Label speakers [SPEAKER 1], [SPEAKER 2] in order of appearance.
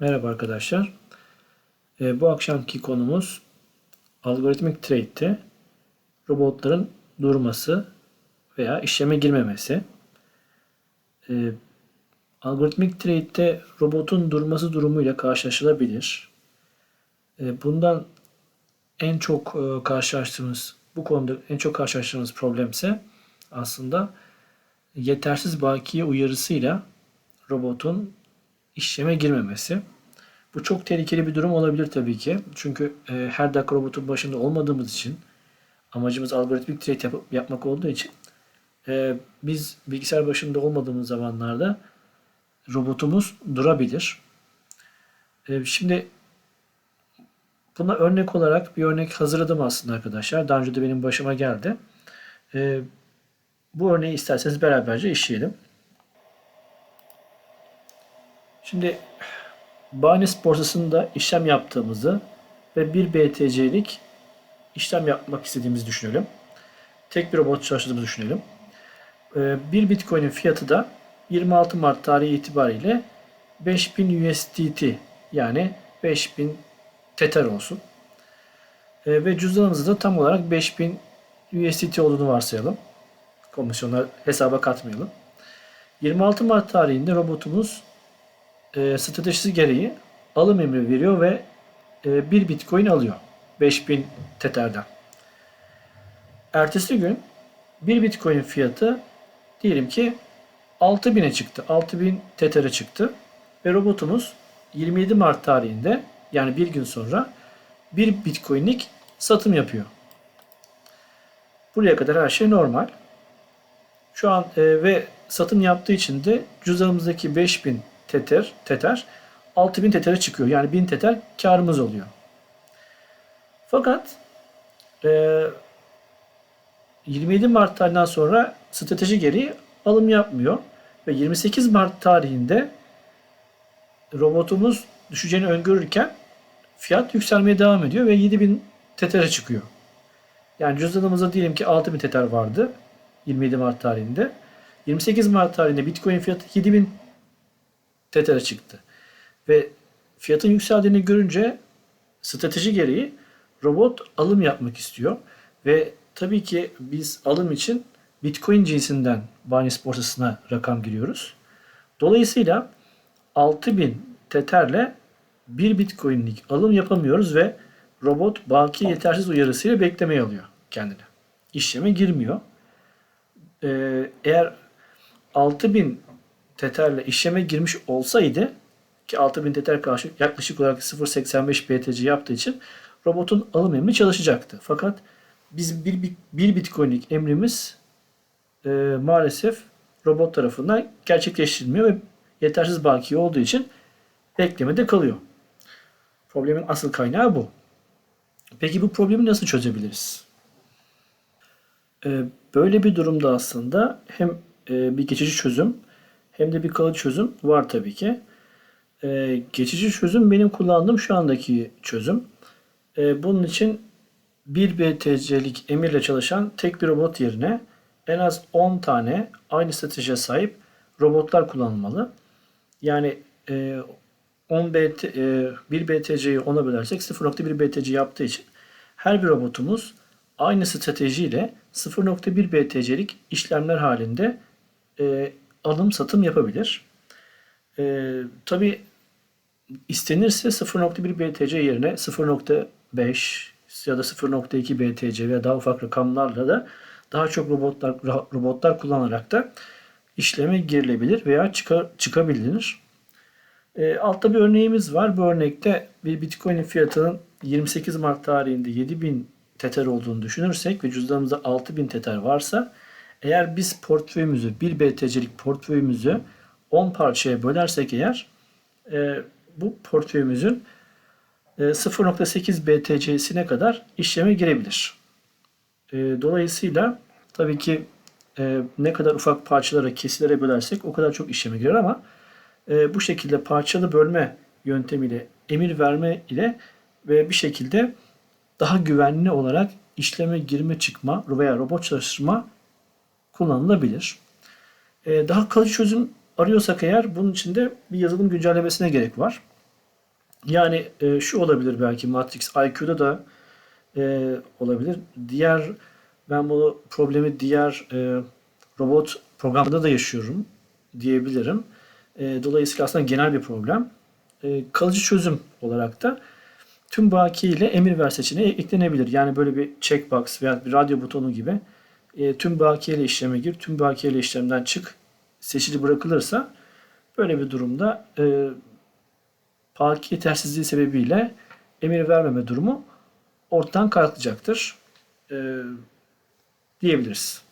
[SPEAKER 1] Merhaba arkadaşlar. Ee, bu akşamki konumuz algoritmik trade'te robotların durması veya işleme girmemesi. Ee, algoritmik trade'te robotun durması durumuyla karşılaşılabilir. Ee, bundan en çok e, karşılaştığımız bu konuda en çok karşılaştığımız problemse aslında yetersiz bakiye uyarısıyla robotun işleme girmemesi. Bu çok tehlikeli bir durum olabilir tabii ki. Çünkü e, her dakika robotun başında olmadığımız için amacımız algoritmik trade yap- yapmak olduğu için e, biz bilgisayar başında olmadığımız zamanlarda robotumuz durabilir. E, şimdi buna örnek olarak bir örnek hazırladım aslında arkadaşlar. Daha önce de benim başıma geldi. E, bu örneği isterseniz beraberce işleyelim. Şimdi Binance borsasında işlem yaptığımızı ve bir BTC'lik işlem yapmak istediğimizi düşünelim. Tek bir robot çalıştırdığımızı düşünelim. Ee, Bir Bitcoin'in fiyatı da 26 Mart tarihi itibariyle 5000 USDT yani 5000 Tether olsun. Ee, Ve cüzdanımızda da tam olarak 5000 USDT olduğunu varsayalım. Komisyonlar hesaba katmayalım. 26 Mart tarihinde robotumuz e, stratejisi gereği alım emri veriyor ve e, bir bitcoin alıyor. 5000 Tether'den. Ertesi gün bir bitcoin fiyatı diyelim ki 6000'e çıktı. 6000 Tether'e çıktı. Ve robotumuz 27 Mart tarihinde yani bir gün sonra bir bitcoinlik satım yapıyor. Buraya kadar her şey normal. Şu an e, ve satım yaptığı için de cüzdanımızdaki 5000 teter, teter 6000 tetere çıkıyor. Yani 1000 teter karımız oluyor. Fakat e, 27 Mart tarihinden sonra strateji gereği alım yapmıyor. Ve 28 Mart tarihinde robotumuz düşeceğini öngörürken fiyat yükselmeye devam ediyor ve 7000 tetere çıkıyor. Yani cüzdanımızda diyelim ki 6000 teter vardı 27 Mart tarihinde. 28 Mart tarihinde Bitcoin fiyatı 7000 Tether'e çıktı. Ve fiyatın yükseldiğini görünce strateji gereği robot alım yapmak istiyor. Ve tabii ki biz alım için Bitcoin cinsinden Binance borsasına rakam giriyoruz. Dolayısıyla 6000 Tether'le bir Bitcoin'lik alım yapamıyoruz ve robot baki yetersiz uyarısıyla beklemeye alıyor kendini. İşleme girmiyor. Ee, eğer 6000 Tether'le işleme girmiş olsaydı ki 6000 Tether karşı yaklaşık olarak 0.85 BTC yaptığı için robotun alım emri çalışacaktı. Fakat biz bir, bir, Bitcoin'lik emrimiz e, maalesef robot tarafından gerçekleştirilmiyor ve yetersiz bakiye olduğu için beklemede kalıyor. Problemin asıl kaynağı bu. Peki bu problemi nasıl çözebiliriz? E, böyle bir durumda aslında hem e, bir geçici çözüm hem de bir kalıcı çözüm var tabii ki. Ee, geçici çözüm benim kullandığım şu andaki çözüm. Ee, bunun için bir BTC'lik emirle çalışan tek bir robot yerine en az 10 tane aynı stratejiye sahip robotlar kullanılmalı. Yani e, 10 BT, e, 1 BTC'yi 10'a bölersek 0.1 BTC yaptığı için her bir robotumuz aynı stratejiyle 0.1 BTC'lik işlemler halinde e, alım satım yapabilir. Ee, Tabi istenirse 0.1 BTC yerine 0.5 ya da 0.2 BTC veya daha ufak rakamlarla da daha çok robotlar robotlar kullanarak da işleme girilebilir veya çıkar, çıkabilir. E, altta bir örneğimiz var. Bu örnekte bir Bitcoin'in fiyatının 28 Mart tarihinde 7000 Tether olduğunu düşünürsek ve cüzdanımızda 6000 Tether varsa eğer biz portföyümüzü, bir BTC'lik portföyümüzü 10 parçaya bölersek eğer e, bu portföyümüzün e, 0.8 BTC'sine kadar işleme girebilir. E, dolayısıyla tabii ki e, ne kadar ufak parçalara, kesilere bölersek o kadar çok işleme girer ama e, bu şekilde parçalı bölme yöntemiyle emir verme ile ve bir şekilde daha güvenli olarak işleme girme çıkma veya robot çalıştırma kullanılabilir. Ee, daha kalıcı çözüm arıyorsak eğer bunun için de bir yazılım güncellemesine gerek var. Yani e, şu olabilir belki Matrix IQ'da da e, olabilir. Diğer ben bu problemi diğer e, robot programında da yaşıyorum diyebilirim. Dolayısıyla aslında genel bir problem. Kalıcı çözüm olarak da tüm baki ile emir ver seçeneği eklenebilir. Yani böyle bir checkbox veya bir radyo butonu gibi e, tüm baki ile işleme gir, tüm baki ile işlemden çık seçili bırakılırsa böyle bir durumda e, baki yetersizliği sebebiyle emir vermeme durumu ortadan kalkacaktır e, diyebiliriz.